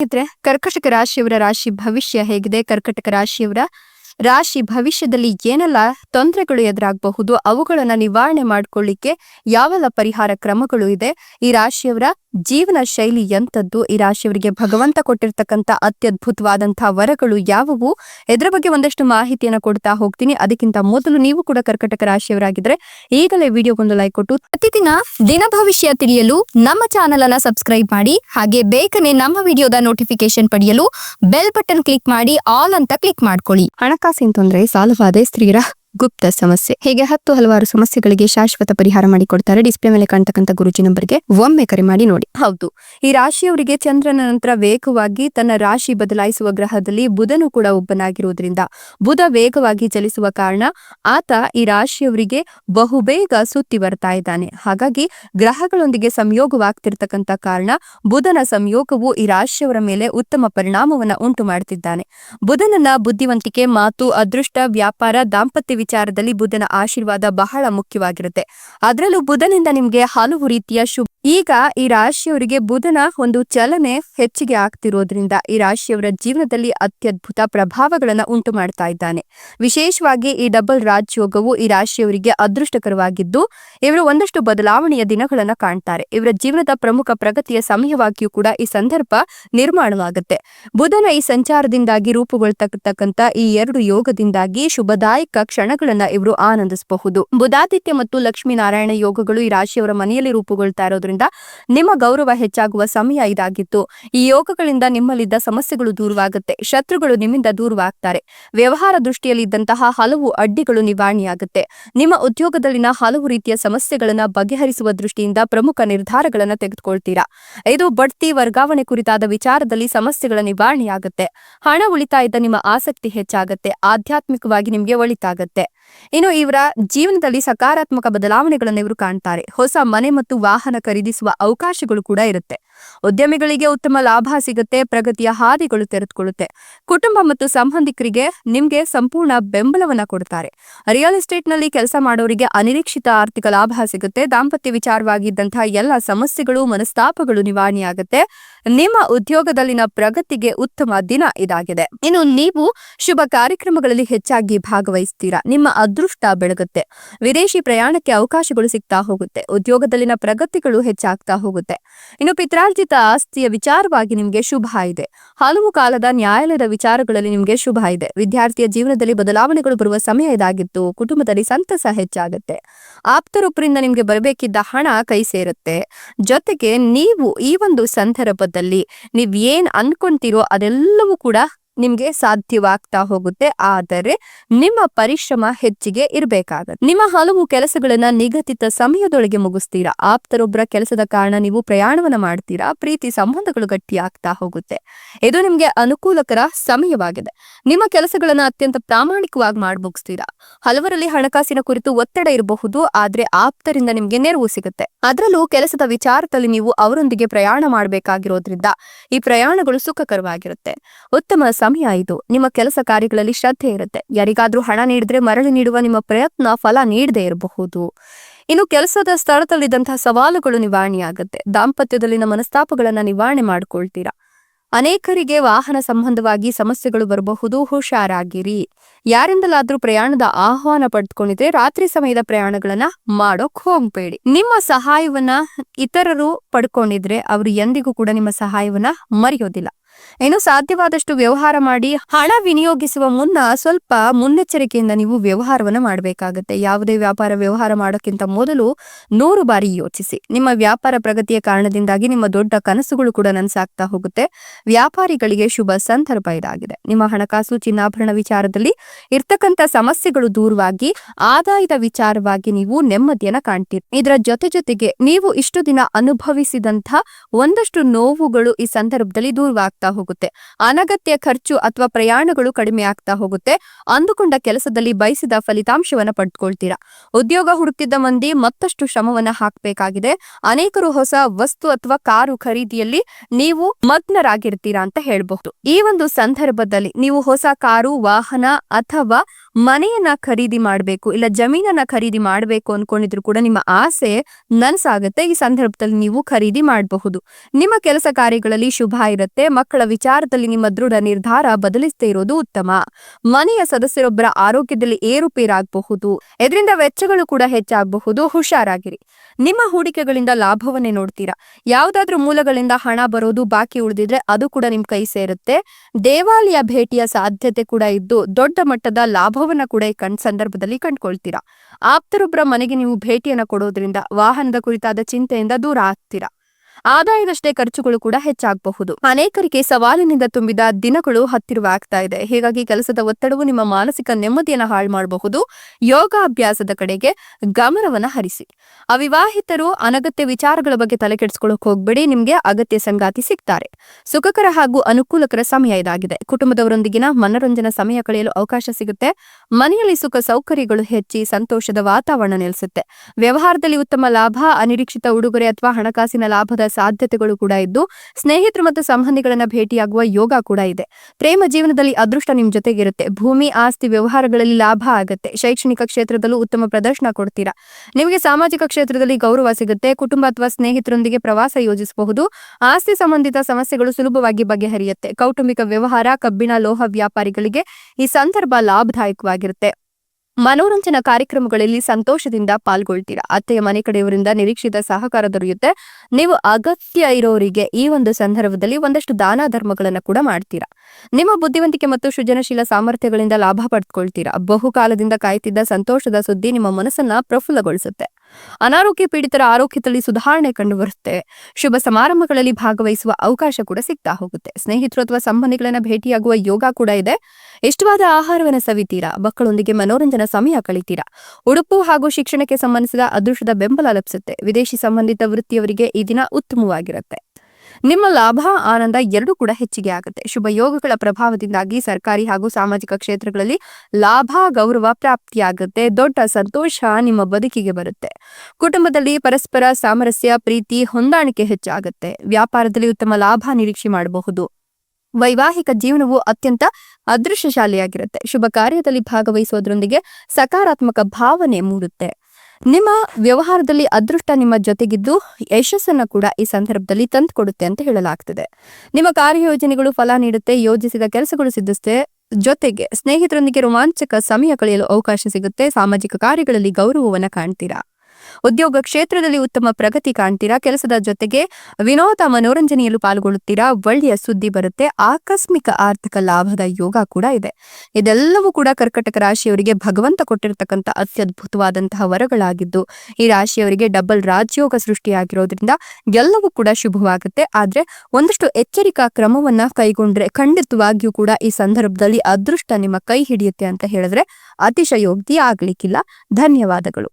ಇದ್ರೆ ಕರ್ಕಟಕ ರಾಶಿಯವರ ರಾಶಿ ಭವಿಷ್ಯ ಹೇಗಿದೆ? ಕರ್ಕಟಕ ರಾಶಿಯವರ ರಾಶಿ ಭವಿಷ್ಯದಲ್ಲಿ ಏನೆಲ್ಲ ತೊಂದರೆಗಳು ಎದುರಾಗಬಹುದು? ಅವುಗಳನ್ನ ನಿವಾರಣೆ ಮಾಡ್ಕೊಳ್ಳಿಕ್ಕೆ ಯಾವೆಲ್ಲ ಪರಿಹಾರ ಕ್ರಮಗಳು ಇದೆ? ಈ ರಾಶಿಯವರ ಜೀವನ ಶೈಲಿ ಎಂಥದ್ದು? ಈ ರಾಶಿಯವರಿಗೆ ಭಗವಂತ ಕೊಟ್ಟಿರ್ತಕ್ಕಂಥ ಅತ್ಯದ್ಭುತವಾದಂತಹ ವರಗಳು ಯಾವುವು? ಇದರ ಬಗ್ಗೆ ಒಂದಷ್ಟು ಮಾಹಿತಿಯನ್ನ ಕೊಡ್ತಾ ಹೋಗ್ತೀನಿ. ಅದಕ್ಕಿಂತ ಮೊದಲು ನೀವು ಕೂಡ ಕರ್ಕಟಕ ರಾಶಿಯವರಾಗಿದ್ರೆ ಈಗಲೇ ವಿಡಿಯೋಗೊಂದು ಲೈಕ್ ಕೊಟ್ಟು ಪ್ರತಿದಿನ ದಿನ ಭವಿಷ್ಯ ತಿಳಿಯಲು ನಮ್ಮ ಚಾನೆಲ್ ಅನ್ನ ಸಬ್ಸ್ಕ್ರೈಬ್ ಮಾಡಿ, ಹಾಗೆ ಬೇಗನೆ ನಮ್ಮ ವಿಡಿಯೋದ ನೋಟಿಫಿಕೇಶನ್ ಪಡೆಯಲು ಬೆಲ್ ಬಟನ್ ಕ್ಲಿಕ್ ಮಾಡಿ ಆಲ್ ಅಂತ ಕ್ಲಿಕ್ ಮಾಡ್ಕೊಳ್ಳಿ. ಹಣಕಾಸಿನ ತೊಂದರೆ, ಸಾಲವಾದೆ ಸ್ತ್ರೀಯರ ಗುಪ್ತ ಸಮಸ್ಯೆ. ಹೀಗೆ ಹತ್ತು ಹಲವಾರು ಸಮಸ್ಯೆಗಳಿಗೆ ಶಾಶ್ವತ ಪರಿಹಾರ ಮಾಡಿಕೊಡ್ತಾರೆ ಡಿಸ್ಪ್ಲೇ ಮೇಲೆ ಕಾಣ್ತಕ್ಕಂಥ ಗುರುಜಿ ನಂಬರ್ಗೆ. ಒಮ್ಮೆ ಕರೆ ಮಾಡಿ ನೋಡಿ. ಹೌದು. ಈ ರಾಶಿಯವರಿಗೆ ಚಂದ್ರನ ನಂತರ ವೇಗವಾಗಿ ತನ್ನ ರಾಶಿ ಬದಲಾಯಿಸುವ ಗ್ರಹದಲ್ಲಿ ಬುಧನು ಕೂಡ ಒಬ್ಬನಾಗಿರುವುದರಿಂದ ಬುಧ ವೇಗವಾಗಿ ಚಲಿಸುವ ಕಾರಣ ಆತ ಈ ರಾಶಿಯವರಿಗೆ ಬಹುಬೇಗ ಸುತ್ತಿ ಬರ್ತಾ ಇದ್ದಾನೆ. ಹಾಗಾಗಿ ಗ್ರಹಗಳೊಂದಿಗೆ ಸಂಯೋಗವಾಗ್ತಿರ್ತಕ್ಕಂಥ ಕಾರಣ ಬುಧನ ಸಂಯೋಗವು ಈ ರಾಶಿಯವರ ಮೇಲೆ ಉತ್ತಮ ಪರಿಣಾಮವನ್ನ ಉಂಟು ಮಾಡ್ತಿದ್ದಾನೆ ಬುಧನನ್ನ ಬುದ್ಧಿವಂತಿಕೆ, ಮಾತು, ಅದೃಷ್ಟ, ವ್ಯಾಪಾರ, ದಾಂಪತ್ಯ ವಿಚಾರದಲ್ಲಿ ಬುಧನ ಆಶೀರ್ವಾದ ಬಹಳ ಮುಖ್ಯವಾಗಿರುತ್ತೆ. ಅದರಲ್ಲೂ ಬುಧನಿಂದ ನಿಮ್ಗೆ ಹಲವು ರೀತಿಯ ಶುಭ. ಈಗ ಈ ರಾಶಿಯವರಿಗೆ ಬುಧನ ಒಂದು ಚಲನೆ ಹೆಚ್ಚಿಗೆ ಆಗ್ತಿರೋದ್ರಿಂದ ಈ ರಾಶಿಯವರ ಜೀವನದಲ್ಲಿ ಅತ್ಯದ್ಭುತ ಪ್ರಭಾವಗಳನ್ನ ಉಂಟು ಮಾಡ್ತಾ ಇದ್ದಾನೆ. ವಿಶೇಷವಾಗಿ ಈ ಡಬಲ್ ರಾಜಯೋಗವು ಈ ರಾಶಿಯವರಿಗೆ ಅದೃಷ್ಟಕರವಾಗಿದ್ದು, ಇವರು ಒಂದಷ್ಟು ಬದಲಾವಣೆಯ ದಿನಗಳನ್ನ ಕಾಣ್ತಾರೆ. ಇವರ ಜೀವನದ ಪ್ರಮುಖ ಪ್ರಗತಿಯ ಸಮಯವಾಗಿಯೂ ಕೂಡ ಈ ಸಂದರ್ಭ ನಿರ್ಮಾಣವಾಗುತ್ತೆ. ಬುಧನ ಈ ಸಂಚಾರದಿಂದಾಗಿ ರೂಪುಗೊಳ್ತಕ್ಕಂತ ಈ ಎರಡು ಯೋಗದಿಂದಾಗಿ ಶುಭದಾಯಕ ಕ್ಷಣಗಳನ್ನ ಇವರು ಆನಂದಿಸಬಹುದು. ಬುಧಾದಿತ್ಯ ಮತ್ತು ಲಕ್ಷ್ಮೀನಾರಾಯಣ ಯೋಗಗಳು ಈ ರಾಶಿಯವರ ಮನೆಯಲ್ಲಿ ರೂಪುಗೊಳ್ತಾ ಇರೋದ್ರಿಂದ ನಿಮ್ಮ ಗೌರವ ಹೆಚ್ಚಾಗುವ ಸಮಯ ಇದಾಗಿತ್ತು. ಈ ಯೋಗಗಳಿಂದ ನಿಮ್ಮಲ್ಲಿದ್ದ ಸಮಸ್ಯೆಗಳು ದೂರವಾಗುತ್ತೆ. ಶತ್ರುಗಳು ನಿಮ್ಮಿಂದ ದೂರವಾಗ್ತಾರೆ. ವ್ಯವಹಾರ ದೃಷ್ಟಿಯಲ್ಲಿ ಇದ್ದಂತಹ ಹಲವು ಅಡ್ಡಿಗಳು ನಿವಾರಣೆಯಾಗುತ್ತೆ. ನಿಮ್ಮ ಉದ್ಯೋಗದಲ್ಲಿನ ಹಲವು ರೀತಿಯ ಸಮಸ್ಯೆಗಳನ್ನ ಬಗೆಹರಿಸುವ ದೃಷ್ಟಿಯಿಂದ ಪ್ರಮುಖ ನಿರ್ಧಾರಗಳನ್ನ ತೆಗೆದುಕೊಳ್ತೀರಾ? ಇದು ಬಡ್ತಿ ವರ್ಗಾವಣೆ ಕುರಿತಾದ ವಿಚಾರದಲ್ಲಿ ಸಮಸ್ಯೆಗಳ ನಿವಾರಣೆಯಾಗುತ್ತೆ. ಹಣ ಉಳಿತಾಯದ ನಿಮ್ಮ ಆಸಕ್ತಿ ಹೆಚ್ಚಾಗುತ್ತೆ. ಆಧ್ಯಾತ್ಮಿಕವಾಗಿ ನಿಮಗೆ ಒಳಿತಾಗತ್ತೆ. ಇನ್ನು ಇವರ ಜೀವನದಲ್ಲಿ ಸಕಾರಾತ್ಮಕ ಬದಲಾವಣೆಗಳನ್ನು ಇವರು ಕಾಣ್ತಾರೆ. ಹೊಸ ಮನೆ ಮತ್ತು ವಾಹನ ಖರೀದಿಸುವ ಅವಕಾಶಗಳು ಕೂಡ ಇರುತ್ತೆ. ಉದ್ಯಮಿಗಳಿಗೆ ಉತ್ತಮ ಲಾಭ ಸಿಗುತ್ತೆ, ಪ್ರಗತಿಯ ಹಾದಿಗಳು ತೆರೆದುಕೊಳ್ಳುತ್ತೆ. ಕುಟುಂಬ ಮತ್ತು ಸಂಬಂಧಿಕರಿಗೆ ನಿಮ್ಗೆ ಸಂಪೂರ್ಣ ಬೆಂಬಲವನ್ನ ಕೊಡ್ತಾರೆ. ರಿಯಲ್ ಎಸ್ಟೇಟ್ನಲ್ಲಿ ಕೆಲಸ ಮಾಡೋರಿಗೆ ಅನಿರೀಕ್ಷಿತ ಆರ್ಥಿಕ ಲಾಭ ಸಿಗುತ್ತೆ. ದಾಂಪತ್ಯ ವಿಚಾರವಾಗಿದ್ದಂತಹ ಎಲ್ಲ ಸಮಸ್ಯೆಗಳು, ಮನಸ್ತಾಪಗಳು ನಿವಾರಣೆಯಾಗುತ್ತೆ. ನಿಮ್ಮ ಉದ್ಯೋಗದಲ್ಲಿನ ಪ್ರಗತಿಗೆ ಉತ್ತಮ ದಿನ ಇದಾಗಿದೆ. ಇನ್ನು ನೀವು ಶುಭ ಕಾರ್ಯಕ್ರಮಗಳಲ್ಲಿ ಹೆಚ್ಚಾಗಿ ಭಾಗವಹಿಸ್ತೀರಾ? ನಿಮ್ಮ ಅದೃಷ್ಟ ಬೆಳಗುತ್ತೆ. ವಿದೇಶಿ ಪ್ರಯಾಣಕ್ಕೆ ಅವಕಾಶಗಳು ಸಿಗ್ತಾ ಹೋಗುತ್ತೆ. ಉದ್ಯೋಗದಲ್ಲಿನ ಪ್ರಗತಿಗಳು ಹೆಚ್ಚಾಗ್ತಾ ಹೋಗುತ್ತೆ. ಇನ್ನು ಪಿತ್ರಾರ್ಜಿತ ಆಸ್ತಿಯ ವಿಚಾರವಾಗಿ ನಿಮ್ಗೆ ಶುಭ ಇದೆ. ಹಲವು ಕಾಲದ ನ್ಯಾಯಾಲಯದ ವಿಚಾರಗಳಲ್ಲಿ ನಿಮ್ಗೆ ಶುಭ ಇದೆ. ವಿದ್ಯಾರ್ಥಿಯ ಜೀವನದಲ್ಲಿ ಬದಲಾವಣೆಗಳು ಬರುವ ಸಮಯ ಇದಾಗಿತ್ತು. ಕುಟುಂಬದಲ್ಲಿ ಸಂತಸ ಹೆಚ್ಚಾಗುತ್ತೆ. ಆಪ್ತರೊಬ್ಬರಿಂದ ನಿಮ್ಗೆ ಬರಬೇಕಿದ್ದ ಹಣ ಕೈ ಸೇರುತ್ತೆ. ಜೊತೆಗೆ ನೀವು ಈ ಒಂದು ಸಂದರ್ಭದಲ್ಲಿ ನೀವ್ ಏನ್ ಅನ್ಕೊಂತೀರೋ ಅದೆಲ್ಲವೂ ಕೂಡ ನಿಮ್ಗೆ ಸಾಧ್ಯವಾಗ್ತಾ ಹೋಗುತ್ತೆ. ಆದರೆ ನಿಮ್ಮ ಪರಿಶ್ರಮ ಹೆಚ್ಚಿಗೆ ಇರಬೇಕಾಗುತ್ತೆ. ನಿಮ್ಮ ಹಲವು ಕೆಲಸಗಳನ್ನ ನಿಗದಿತ ಸಮಯದೊಳಗೆ ಮುಗಿಸ್ತೀರಾ. ಆಪ್ತರೊಬ್ಬರ ಕೆಲಸದ ಕಾರಣ ನೀವು ಪ್ರಯಾಣವನ್ನ ಮಾಡ್ತೀರಾ. ಪ್ರೀತಿ ಸಂಬಂಧಗಳು ಗಟ್ಟಿಯಾಗ್ತಾ ಹೋಗುತ್ತೆ. ಇದು ನಿಮ್ಗೆ ಅನುಕೂಲಕರ ಸಮಯವಾಗಿದೆ. ನಿಮ್ಮ ಕೆಲಸಗಳನ್ನ ಅತ್ಯಂತ ಪ್ರಾಮಾಣಿಕವಾಗಿ ಮಾಡಿ ಹಲವರಲ್ಲಿ ಹಣಕಾಸಿನ ಕುರಿತು ಒತ್ತಡ ಇರಬಹುದು. ಆದ್ರೆ ಆಪ್ತರಿಂದ ನಿಮ್ಗೆ ನೆರವು ಸಿಗುತ್ತೆ. ಅದರಲ್ಲೂ ಕೆಲಸದ ವಿಚಾರದಲ್ಲಿ ನೀವು ಅವರೊಂದಿಗೆ ಪ್ರಯಾಣ ಮಾಡಬೇಕಾಗಿರೋದ್ರಿಂದ ಈ ಪ್ರಯಾಣಗಳು ಸುಖಕರವಾಗಿರುತ್ತೆ. ಉತ್ತಮ ಸಮಯ ಇದು ನಿಮ್ಮ ಕೆಲಸ ಕಾರ್ಯಗಳಲ್ಲಿ ಶ್ರದ್ಧೆ ಇರುತ್ತೆ. ಯಾರಿಗಾದ್ರೂ ಹಣ ನೀಡಿದ್ರೆ ಮರಳಿ ನೀಡುವ ನಿಮ್ಮ ಪ್ರಯತ್ನ ಫಲ ನೀಡದೇ ಇರಬಹುದು. ಇನ್ನು ಕೆಲಸದ ಸ್ಥಳದಲ್ಲಿದ್ದಂತಹ ಸವಾಲುಗಳು ನಿವಾರಣೆಯಾಗುತ್ತೆ. ದಾಂಪತ್ಯದಲ್ಲಿನ ಮನಸ್ತಾಪಗಳನ್ನ ನಿವಾರಣೆ ಮಾಡ್ಕೊಳ್ತೀರಾ? ಅನೇಕರಿಗೆ ವಾಹನ ಸಂಬಂಧವಾಗಿ ಸಮಸ್ಯೆಗಳು ಬರಬಹುದು. ಹುಷಾರಾಗಿರಿ. ಯಾರಿಂದಲಾದ್ರೂ ಪ್ರಯಾಣದ ಆಹ್ವಾನ ಪಡೆದುಕೊಂಡಿದ್ರೆ ರಾತ್ರಿ ಸಮಯದ ಪ್ರಯಾಣಗಳನ್ನ ಮಾಡೋಕ್ ಹೋಗ್ಬೇಡಿ. ನಿಮ್ಮ ಸಹಾಯವನ್ನ ಇತರರು ಪಡ್ಕೊಂಡಿದ್ರೆ ಅವರು ಎಂದಿಗೂ ಕೂಡ ನಿಮ್ಮ ಸಹಾಯವನ್ನ ಮರೆಯೋದಿಲ್ಲ. ಇನ್ನು ಸಾಧ್ಯವಾದಷ್ಟು ವ್ಯವಹಾರ ಮಾಡಿ ಹಣ ವಿನಿಯೋಗಿಸುವ ಮುನ್ನ ಸ್ವಲ್ಪ ಮುನ್ನೆಚ್ಚರಿಕೆಯಿಂದ ನೀವು ವ್ಯವಹಾರವನ್ನ ಮಾಡಬೇಕಾಗುತ್ತೆ. ಯಾವುದೇ ವ್ಯಾಪಾರ ವ್ಯವಹಾರ ಮಾಡೋಕ್ಕಿಂತ ಮೊದಲು ನೂರು ಬಾರಿ ಯೋಚಿಸಿ. ನಿಮ್ಮ ವ್ಯಾಪಾರ ಪ್ರಗತಿಯ ಕಾರಣದಿಂದಾಗಿ ನಿಮ್ಮ ದೊಡ್ಡ ಕನಸುಗಳು ಕೂಡ ನನಸಾಗ್ತಾ ಹೋಗುತ್ತೆ. ವ್ಯಾಪಾರಿಗಳಿಗೆ ಶುಭ ಸಂದರ್ಭ ಇದಾಗಿದೆ. ನಿಮ್ಮ ಹಣಕಾಸು ಚಿನ್ನಾಭರಣ ವಿಚಾರದಲ್ಲಿ ಇರ್ತಕ್ಕಂಥ ಸಮಸ್ಯೆಗಳು ದೂರವಾಗಿ, ಆದಾಯದ ವಿಚಾರವಾಗಿ ನೀವು ನೆಮ್ಮದಿಯನ್ನ ಕಾಣ್ತೀರಿ. ಇದರ ಜೊತೆ ಜೊತೆಗೆ ನೀವು ಇಷ್ಟು ದಿನ ಅನುಭವಿಸಿದಂಥ ಒಂದಷ್ಟು ನೋವುಗಳು ಈ ಸಂದರ್ಭದಲ್ಲಿ ದೂರವಾಗ್ತಾ ಹೋಗುತ್ತೆ. ಅನಗತ್ಯ ಖರ್ಚು ಅಥವಾ ಪ್ರಯಾಣಗಳು ಕಡಿಮೆ ಆಗ್ತಾ ಹೋಗುತ್ತೆ. ಅಂದುಕೊಂಡ ಕೆಲಸದಲ್ಲಿ ಬಯಸಿದ ಫಲಿತಾಂಶವನ್ನ ಪಡ್ಕೊಳ್ತೀರಾ. ಉದ್ಯೋಗ ಹುಡುಕಿದ್ದ ಮಂದಿ ಮತ್ತಷ್ಟು ಶ್ರಮವನ್ನ ಹಾಕಬೇಕಾಗಿದೆ. ಅನೇಕರು ಹೊಸ ವಸ್ತು ಅಥವಾ ಕಾರು ಖರೀದಿಯಲ್ಲಿ ನೀವು ಮಗ್ನರಾಗಿರ್ತೀರಾ ಅಂತ ಹೇಳ್ಬಹುದು. ಈ ಒಂದು ಸಂದರ್ಭದಲ್ಲಿ ನೀವು ಹೊಸ ಕಾರು, ವಾಹನ ಅಥವಾ ಮನೆಯನ್ನ ಖರೀದಿ ಮಾಡಬೇಕು, ಇಲ್ಲ ಜಮೀನನ್ನ ಖರೀದಿ ಮಾಡಬೇಕು ಅನ್ಕೊಂಡಿದ್ರು ಕೂಡ ನಿಮ್ಮ ಆಸೆ ನನ್ಸಾಗುತ್ತೆ. ಈ ಸಂದರ್ಭದಲ್ಲಿ ನೀವು ಖರೀದಿ ಮಾಡಬಹುದು. ನಿಮ್ಮ ಕೆಲಸ ಕಾರ್ಯಗಳಲ್ಲಿ ಶುಭ ಇರುತ್ತೆ, ಮಕ್ಕಳ ವಿಚಾರದಲ್ಲಿ ನಿಮ್ಮ ದೃಢ ನಿರ್ಧಾರ ಬದಲಿಸದೇ ಇರೋದು ಉತ್ತಮ. ಮನೆಯ ಸದಸ್ಯರೊಬ್ಬರ ಆರೋಗ್ಯದಲ್ಲಿ ಏರುಪೇರಾಗಬಹುದು. ಇದರಿಂದ ವೆಚ್ಚಗಳು ಕೂಡ ಹೆಚ್ಚಾಗಬಹುದು. ಹುಷಾರಾಗಿರಿ. ನಿಮ್ಮ ಹೂಡಿಕೆಗಳಿಂದ ಲಾಭವನ್ನೇ ನೋಡ್ತೀರಾ. ಯಾವ್ದಾದ್ರೂ ಮೂಲಗಳಿಂದ ಹಣ ಬರೋದು ಬಾಕಿ ಉಳಿದಿದ್ರೆ ಅದು ಕೂಡ ನಿಮ್ ಕೈ ಸೇರುತ್ತೆ. ದೇವಾಲಯ ಭೇಟಿಯ ಸಾಧ್ಯತೆ ಕೂಡ ಇದ್ದು ದೊಡ್ಡ ಮಟ್ಟದ ಲಾಭವನ್ನ ಕೂಡ ಈ ಕಣ್ ಸಂದರ್ಭದಲ್ಲಿ ಕಂಡ್ಕೊಳ್ತೀರಾ. ಆಪ್ತರೊಬ್ಬರ ಮನೆಗೆ ನೀವು ಭೇಟಿಯನ್ನ ಕೊಡೋದ್ರಿಂದ ವಾಹನದ ಕುರಿತಾದ ಚಿಂತೆಯಿಂದ ದೂರ ಆಗ್ತೀರಾ. ಆದಾಯದಷ್ಟೇ ಖರ್ಚುಗಳು ಕೂಡ ಹೆಚ್ಚಾಗಬಹುದು. ಅನೇಕರಿಗೆ ಸವಾಲಿನಿಂದ ತುಂಬಿದ ದಿನಗಳು ಹತ್ತಿರವಾಗ್ತಾ ಇದೆ. ಹೀಗಾಗಿ ಕೆಲಸದ ಒತ್ತಡವು ನಿಮ್ಮ ಮಾನಸಿಕ ನೆಮ್ಮದಿಯನ್ನ ಹಾಳು ಮಾಡಬಹುದು. ಯೋಗಾಭ್ಯಾಸದ ಕಡೆಗೆ ಗಮನವನ್ನ ಹರಿಸಿ. ಅವಿವಾಹಿತರು ಅನಗತ್ಯ ವಿಚಾರಗಳ ಬಗ್ಗೆ ತಲೆ ಕೆಡಿಸ್ಕೊಳ್ಳೋಕೆ ಹೋಗ್ಬೇಡಿ. ನಿಮ್ಗೆ ಅಗತ್ಯ ಸಂಗಾತಿ ಸಿಗ್ತಾರೆ. ಸುಖಕರ ಹಾಗೂ ಅನುಕೂಲಕರ ಸಮಯ ಇದಾಗಿದೆ. ಕುಟುಂಬದವರೊಂದಿಗಿನ ಮನರಂಜನಾ ಸಮಯ ಕಳೆಯಲು ಅವಕಾಶ ಸಿಗುತ್ತೆ. ಮನೆಯಲ್ಲಿ ಸುಖ ಸೌಕರ್ಯಗಳು ಹೆಚ್ಚಿ ಸಂತೋಷದ ವಾತಾವರಣ ನೆಲೆಸುತ್ತೆ. ವ್ಯವಹಾರದಲ್ಲಿ ಉತ್ತಮ ಲಾಭ, ಅನಿರೀಕ್ಷಿತ ಉಡುಗೊರೆ ಅಥವಾ ಹಣಕಾಸಿನ ಲಾಭದ ಸಾಧ್ಯತೆಗಳು ಕೂಡ ಇದ್ದು, ಸ್ನೇಹಿತರು ಮತ್ತು ಸಂಬಂಧಿಗಳನ್ನ ಭೇಟಿಯಾಗುವ ಯೋಗ ಕೂಡ ಇದೆ. ಪ್ರೇಮ ಜೀವನದಲ್ಲಿ ಅದೃಷ್ಟ ನಿಮ್ ಜೊತೆಗಿರುತ್ತೆ. ಭೂಮಿ, ಆಸ್ತಿ, ವ್ಯವಹಾರಗಳಲ್ಲಿ ಲಾಭ ಆಗುತ್ತೆ. ಶೈಕ್ಷಣಿಕ ಕ್ಷೇತ್ರದಲ್ಲೂ ಉತ್ತಮ ಪ್ರದರ್ಶನ ಕೊಡ್ತೀರಾ? ನಿಮಗೆ ಸಾಮಾಜಿಕ ಕ್ಷೇತ್ರದಲ್ಲಿ ಗೌರವ ಸಿಗುತ್ತೆ. ಕುಟುಂಬ ಅಥವಾ ಸ್ನೇಹಿತರೊಂದಿಗೆ ಪ್ರವಾಸ ಯೋಜಿಸಬಹುದು. ಆಸ್ತಿ ಸಂಬಂಧಿತ ಸಮಸ್ಯೆಗಳು ಸುಲಭವಾಗಿ ಬಗೆಹರಿಯುತ್ತೆ. ಕೌಟುಂಬಿಕ ವ್ಯವಹಾರ, ಕಬ್ಬಿಣ, ಲೋಹ ವ್ಯಾಪಾರಿಗಳಿಗೆ ಈ ಸಂದರ್ಭ ಲಾಭದಾಯಕವಾಗಿರುತ್ತೆ. ಮನೋರಂಜನಾ ಕಾರ್ಯಕ್ರಮಗಳಲ್ಲಿ ಸಂತೋಷದಿಂದ ಪಾಲ್ಗೊಳ್ತೀರಾ? ಅತ್ತೆಯ ಮನೆ ಕಡೆಯವರಿಂದ ನಿರೀಕ್ಷಿತ ಸಹಕಾರ ದೊರೆಯುತ್ತೆ. ನೀವು ಅಗತ್ಯ ಇರೋರಿಗೆ ಈ ಒಂದು ಸಂದರ್ಭದಲ್ಲಿ ಒಂದಷ್ಟು ದಾನ ಧರ್ಮಗಳನ್ನು ಕೂಡ ಮಾಡ್ತೀರಾ? ನಿಮ್ಮ ಬುದ್ಧಿವಂತಿಕೆ ಮತ್ತು ಸೃಜನಶೀಲ ಸಾಮರ್ಥ್ಯಗಳಿಂದ ಲಾಭ ಪಡೆದುಕೊಳ್ತೀರಾ ಬಹುಕಾಲದಿಂದ ಕಾಯ್ತಿದ್ದ ಸಂತೋಷದ ಸುದ್ದಿ ನಿಮ್ಮ ಮನಸ್ಸನ್ನ ಪ್ರಫುಲ್ಲಗೊಳಿಸುತ್ತೆ. ಅನಾರೋಗ್ಯ ಪೀಡಿತರ ಆರೋಗ್ಯದಲ್ಲಿ ಸುಧಾರಣೆ ಕಂಡುಬರುತ್ತೆ. ಶುಭ ಸಮಾರಂಭಗಳಲ್ಲಿ ಭಾಗವಹಿಸುವ ಅವಕಾಶ ಕೂಡ ಸಿಗ್ತಾ ಹೋಗುತ್ತೆ. ಸ್ನೇಹಿತರು ಅಥವಾ ಸಂಬಂಧಿಗಳನ್ನ ಭೇಟಿಯಾಗುವ ಯೋಗ ಕೂಡ ಇದೆ. ಇಷ್ಟವಾದ ಆಹಾರವನ್ನ ಸವಿತೀರಾ? ಮಕ್ಕಳೊಂದಿಗೆ ಮನೋರಂಜನಾ ಸಮಯ ಕಳಿತೀರಾ? ಉಡುಪು ಹಾಗೂ ಶಿಕ್ಷಣಕ್ಕೆ ಸಂಬಂಧಿಸಿದ ಅದೃಷ್ಟದ ಬೆಂಬಲ ಲಭಿಸುತ್ತೆ. ವಿದೇಶಿ ಸಂಬಂಧಿತ ವೃತ್ತಿಯವರಿಗೆ ಈ ದಿನ ಉತ್ತಮವಾಗಿರುತ್ತೆ. ನಿಮ್ಮ ಲಾಭ, ಆನಂದ ಎರಡೂ ಕೂಡ ಹೆಚ್ಚಿಗೆ ಆಗುತ್ತೆ. ಶುಭ ಯೋಗಗಳ ಪ್ರಭಾವದಿಂದಾಗಿ ಸರ್ಕಾರಿ ಹಾಗೂ ಸಾಮಾಜಿಕ ಕ್ಷೇತ್ರಗಳಲ್ಲಿ ಲಾಭ, ಗೌರವ ಪ್ರಾಪ್ತಿಯಾಗುತ್ತೆ. ದೊಡ್ಡ ಸಂತೋಷ ನಿಮ್ಮ ಬದುಕಿಗೆ ಬರುತ್ತೆ. ಕುಟುಂಬದಲ್ಲಿ ಪರಸ್ಪರ ಸಾಮರಸ್ಯ, ಪ್ರೀತಿ, ಹೊಂದಾಣಿಕೆ ಹೆಚ್ಚಾಗುತ್ತೆ. ವ್ಯಾಪಾರದಲ್ಲಿ ಉತ್ತಮ ಲಾಭ ನಿರೀಕ್ಷೆ ಮಾಡಬಹುದು. ವೈವಾಹಿಕ ಜೀವನವು ಅತ್ಯಂತ ಅದೃಶ್ಯಶಾಲಿಯಾಗಿರುತ್ತೆ ಶುಭ ಕಾರ್ಯದಲ್ಲಿ ಭಾಗವಹಿಸುವುದರೊಂದಿಗೆ ಸಕಾರಾತ್ಮಕ ಭಾವನೆ ಮೂಡುತ್ತೆ. ನಿಮ್ಮ ವ್ಯವಹಾರದಲ್ಲಿ ಅದೃಷ್ಟ ನಿಮ್ಮ ಜೊತೆಗಿದ್ದು ಯಶಸ್ಸನ್ನು ಕೂಡ ಈ ಸಂದರ್ಭದಲ್ಲಿ ತಂದುಕೊಡುತ್ತೆ ಅಂತ ಹೇಳಲಾಗ್ತದೆ. ನಿಮ್ಮ ಕಾರ್ಯಯೋಜನೆಗಳು ಫಲ ನೀಡುತ್ತೆ, ಯೋಜಿಸಿದ ಕೆಲಸಗಳು ಸಿದ್ಧಿಸುತ್ತೆ. ಜೊತೆಗೆ ಸ್ನೇಹಿತರೊಂದಿಗೆ ರೋಮಾಂಚಕ ಸಮಯ ಕಳೆಯಲು ಅವಕಾಶ ಸಿಗುತ್ತೆ. ಸಾಮಾಜಿಕ ಕಾರ್ಯಗಳಲ್ಲಿ ಗೌರವವನ್ನು ಕಾಣ್ತೀರಾ? ಉದ್ಯೋಗ ಕ್ಷೇತ್ರದಲ್ಲಿ ಉತ್ತಮ ಪ್ರಗತಿ ಕಾಣ್ತೀರಾ? ಕೆಲಸದ ಜೊತೆಗೆ ವಿನೋದ ಮನೋರಂಜನೆಯಲ್ಲೂ ಪಾಲ್ಗೊಳ್ಳುತ್ತೀರಾ? ಒಳ್ಳೆಯ ಸುದ್ದಿ ಬರುತ್ತೆ. ಆಕಸ್ಮಿಕ ಆರ್ಥಿಕ ಲಾಭದ ಯೋಗ ಕೂಡ ಇದೆ. ಇದೆಲ್ಲವೂ ಕೂಡ ಕರ್ಕಟಕ ರಾಶಿಯವರಿಗೆ ಭಗವಂತ ಕೊಟ್ಟಿರತಕ್ಕಂಥ ಅತ್ಯದ್ಭುತವಾದಂತಹ ವರಗಳಾಗಿದ್ದು, ಈ ರಾಶಿಯವರಿಗೆ ಡಬಲ್ ರಾಜಯೋಗ ಸೃಷ್ಟಿಯಾಗಿರೋದ್ರಿಂದ ಎಲ್ಲವೂ ಕೂಡ ಶುಭವಾಗುತ್ತೆ. ಆದ್ರೆ ಒಂದಷ್ಟು ಎಚ್ಚರಿಕಾ ಕ್ರಮವನ್ನ ಕೈಗೊಂಡ್ರೆ ಖಂಡಿತವಾಗಿಯೂ ಕೂಡ ಈ ಸಂದರ್ಭದಲ್ಲಿ ಅದೃಷ್ಟ ನಿಮ್ಮ ಕೈ ಹಿಡಿಯುತ್ತೆ ಅಂತ ಹೇಳಿದ್ರೆ ಅತಿಶಯೋಕ್ತಿ ಆಗ್ಲಿಕ್ಕಿಲ್ಲ. ಧನ್ಯವಾದಗಳು.